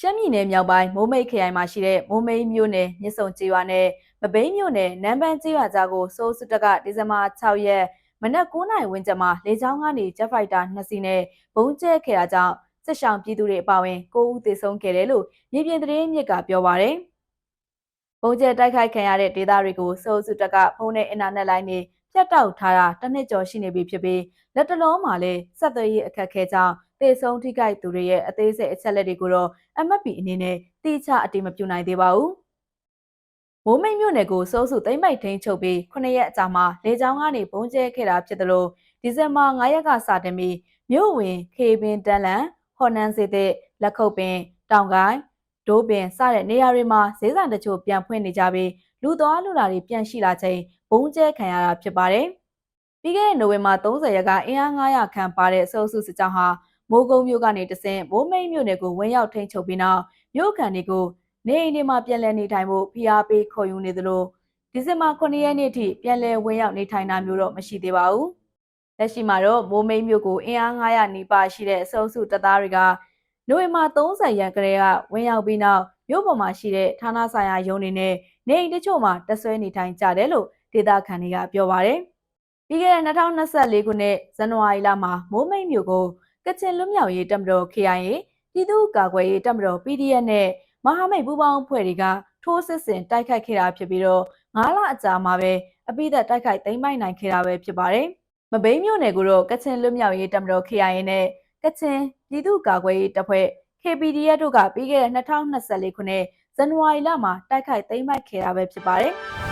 ရှမ်းပြည်နယ်မြောက်ပိုင်းမိုးမိတ်ခရိုင်မှာရှိတဲ့မိုးမိတ်မြို့နယ်မြစ်ဆုံကျေးရွာနဲ့မဘိမ်းမြို့နယ်နန်းပန်းကျေးရွာကြားကိုစိုးစုတက်ကဒီဇင်ဘာ6ရက်မနက်9:00နာရီဝန်းကျင်မှာလေကြောင်းကနေဂျက်ဖိုက်တာ2စီးနဲ့ဘုံကျဲခဲ့တာကြောင့်စစ်ဆောင်ပြည်သူတွေအပါအဝင်9ဦးသေဆုံးခဲ့တယ်လို့မြေပြင်သတင်းမြစ်ကပြောပါရယ်။ဘုံကျဲတိုက်ခိုက်ခံရတဲ့ဒေသတွေကိုစိုးစုတက်ကဖုန်းနဲ့အင်တာနက်လိုင်းတွေဖြတ်တောက်ထားတာတစ်နှစ်ကျော်ရှိနေပြီဖြစ်ပြီးလက်တလုံးမှာလည်းဆက်သွယ်ရေးအခက်အခဲကြောင့် တေဆုံးထိခိုက်သူတွေရဲ့အသေးစိတ်အချက်လက်တွေကိုတော့ MFP အနေနဲ့တိကျအတိမပြုနိုင်သေးပါဘူး။မိုးမိတ်မြို့နယ်ကိုစိုးစုသိမ့်မိုက်ထင်းချုပ်ပြီး9ရက်အကြာမှာလေကြောင်းကနေပုံကျဲခဲ့တာဖြစ်တယ်လို့ဒီဇင်ဘာ9ရက်ကစတင်ပြီးမြို့ဝင်ခေပင်တန်လန်ဟော်နန်းစေတဲ့လက်ခုပ်ပင်တောင်ကိုင်းဒိုးပင်စတဲ့နေရာတွေမှာဈေးဆိုင်တချို့ပြန်ဖွင့်နေကြပြီးလူသွားလူလာတွေပြန်ရှိလာချိန်ဘုံကျဲခံရတာဖြစ်ပါတယ်။ပြီးခဲ့တဲ့နိုဝင်ဘာ30ရက်ကအင်အား900ခန့်ပါတဲ့အစိုးစုစစ်ကြောင်းဟာ မိုးကုံမြို့ကနေတဆင့်မိုးမိတ်မြို့နယ်ကိုဝင်ရောက်ထိန်းချုပ်ပြီးနောက်မြို့ခံတွေကိုနေအိမ်တွေမှာပြန်လည်နေထိုင်ဖို့ဖိအားပေးခေါ်ယူနေသလိုဒီဇင်ဘာ9ရက်နေ့ထိပြန်လည်ဝင်ရောက်နေထိုင်တာမျိုးတော့မရှိသေးပါဘူး။လက်ရှိမှာတော့မိုးမိတ်မြို့ကိုအင်အား900နီးပါးရှိတဲ့အစိုးစုတပ်သားတွေကနိုဝင်ဘာ30ရက်ကလေးကဝင်ရောက်ပြီးနောက်မြို့ပေါ်မှာရှိတဲ့ဌာနဆိုင်ရာရုံးတွေနဲ့နေအိမ်တချို့မှာတက်ဆွဲနေထိုင်ကြတယ်လို့ဒေသခံတွေကပြောပါတယ်။ပြီးခဲ့တဲ့2024ခုနှစ်ဇန်နဝါရီလမှာမိုးမိတ်မြို့ကို ကချင်လွတ်မြောက်ရေးတပ်မတော် KIA ပြည်သူ့ကာကွယ်ရေးတပ်မတော် PDF နဲ့မဟာမိတ်ပူးပေါင်းအဖွဲ့တွေကထိုးစစ်ဆင်တိုက်ခိုက်ခဲ့တာဖြစ်ပြီးတော့9လအကြာမှာပဲအပိသက်တိုက်ခိုက်သိမ်းပိုက်နိုင်ခဲ့တာပဲဖြစ်ပါတယ်။မဘိမ်းမြို့နယ်ကိုတော့ကချင်လွတ်မြောက်ရေးတပ်မတော် KIA နဲ့ကချင်ပြည်သူ့ကာကွယ်ရေးတပ်ဖွဲ့ KPDF တို့ကပြီးခဲ့တဲ့2024ခုနှစ်ဇန်နဝါရီလမှာတိုက်ခိုက်သိမ်းပိုက်ခဲ့တာပဲဖြစ်ပါတယ်။